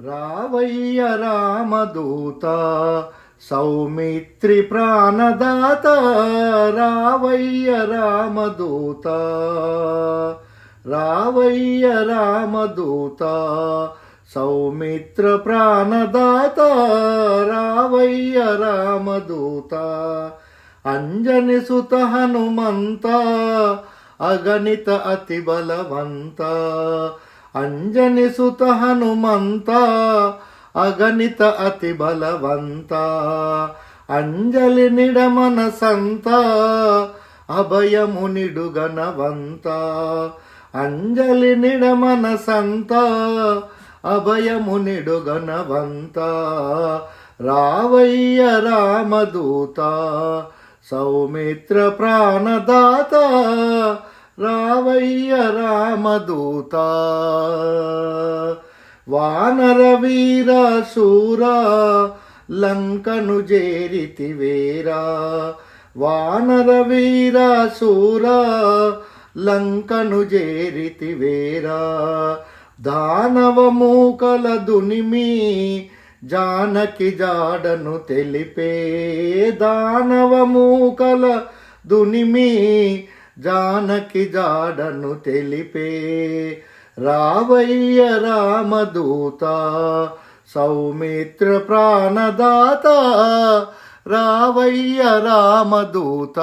రావయ్య రామదూత సౌమిత్రి ప్రాణదాత రావయ్య రామదూత రావయ్య రామదూత సౌమిత్ర ప్రాణదాత రావయ్య రామదూత అంజని సుత హనుమంత అగణిత అతి బలవంత అంజని సుత హనుమంత అగణిత అతి బలవంత. అంజలి నిడమన సంత అభయము నిడుగనవంత అంజలి నిడమన సంత అభయము నిడుగనవంత రావయ్య రామదూత సౌమిత్ర ప్రాణదాత రావయ్య రామదూత. వానర వీర సూరా లంకను జేరితివేరా వానర వీర సూరా లంకను జేరితివేరా దానవ మూకల దునిమి జానకి జాడను తెలిపే. దానవ మూకల దునిమి జానకి జాడను తెలిపే రావయ్య రామదూత సౌమిత్ర ప్రాణదాత రావయ్య రామదూత.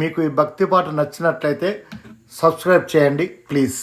మీకు ఈ భక్తి పాట నచ్చినట్లయితే సబ్స్క్రైబ్ చేయండి ప్లీజ్.